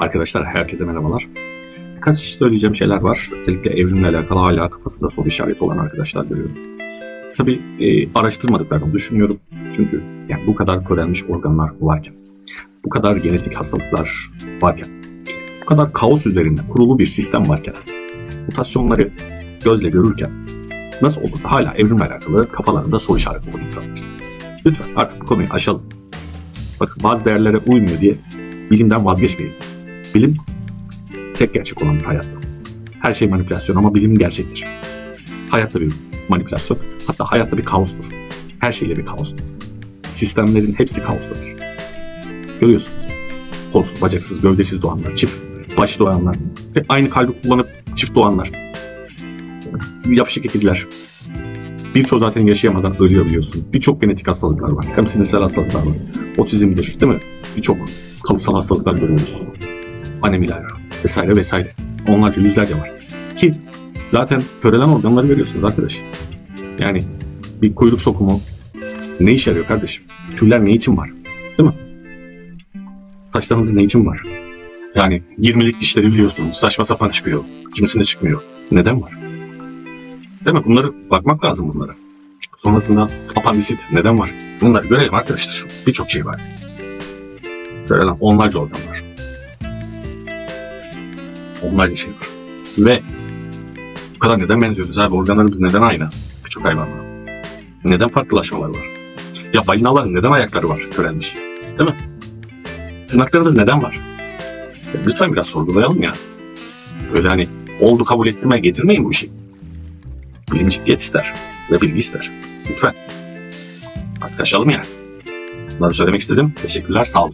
Arkadaşlar herkese merhabalar. Birkaç söyleyeceğim şeyler var. Özellikle evrimle alakalı hala kafasında soru işareti olan arkadaşlar görüyorum. Tabii e, araştırmadıklarını düşünüyorum. Çünkü yani bu kadar körelmiş organlar varken, bu kadar genetik hastalıklar varken, bu kadar kaos üzerinde kurulu bir sistem varken, mutasyonları gözle görürken nasıl olur hala evrimle alakalı kafalarında soru işareti olan insanlar. Lütfen artık bu konuyu aşalım. Bakın bazı değerlere uymuyor diye bilimden vazgeçmeyin. Bilim tek gerçek olan bir hayatta. Her şey manipülasyon ama bilim gerçektir. Hayatta bir manipülasyon, hatta hayatta bir kaostur. Her şeyle bir kaostur. Sistemlerin hepsi kaostadır. Görüyorsunuz. Kolsuz, bacaksız, gövdesiz doğanlar, çift baş doğanlar, hep aynı kalbi kullanıp çift doğanlar, yapışık ikizler. Birçoğu zaten yaşayamadan ölüyor biliyorsunuz. Birçok genetik hastalıklar var. Hem sinirsel hastalıklar var. Otizmdir değil mi? Birçok kalıtsal hastalıklar görüyoruz. Anemiler vesaire vesaire. Onlarca yüzlerce var. Ki zaten körelen organları görüyorsunuz arkadaş. Yani bir kuyruk sokumu ne işe yarıyor kardeşim? Tüyler ne için var? Değil mi? Saçlarımız ne için var? Yani 20'lik dişleri biliyorsunuz saçma sapan çıkıyor. Kimisinde çıkmıyor. Neden var? Değil mi? Bunları bakmak lazım bunlara. Sonrasında apandisit neden var? Bunları görelim arkadaşlar. Birçok şey var. Görelen onlarca organ var. Onlarca şey var. Ve bu kadar neden benziyoruz abi? Organlarımız neden aynı? Birçok hayvanlar. Neden farklılaşmalar var? Ya balinaların neden ayakları var körelmiş? Değil mi? Tırnaklarımız neden var? Ya lütfen biraz sorgulayalım ya. Böyle hani oldu kabul ettiğime getirmeyin bu işi. Bilim ciddiyet ister ve bilgi ister. Lütfen. Artık aşalım ya. Bunları söylemek istedim. Teşekkürler. Sağ olun.